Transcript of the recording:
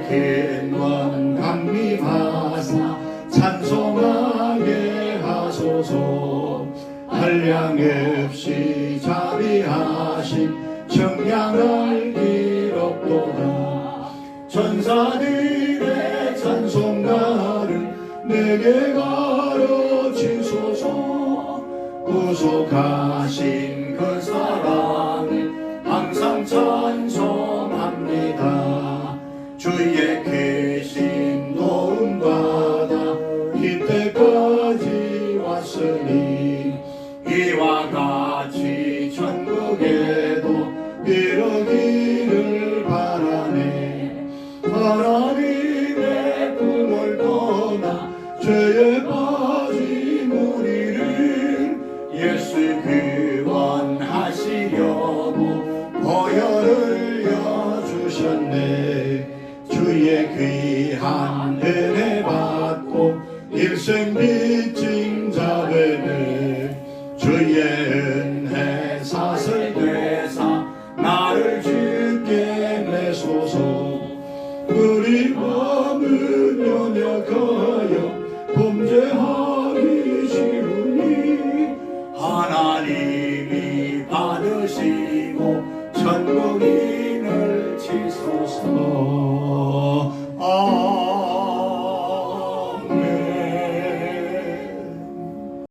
내게 관감미하사 찬송하게 하소서. 한량 없이 자비하신 청량을 기록도다. 천사들의 찬송가를 내게 가르치소서. 구속하신 그 이때까지 왔으니 이와 같이 천국에도 이르기를 바라네. 하나님의 꿈을 떠나 죄에 빠진 우리를 예수 구원하시려고 보혈을 여주셨네. 주의 귀한 은혜 받고 일생 빚진 자 되네 주의 은혜 사슬 되사 나를 주께 내소서. 우리 마음은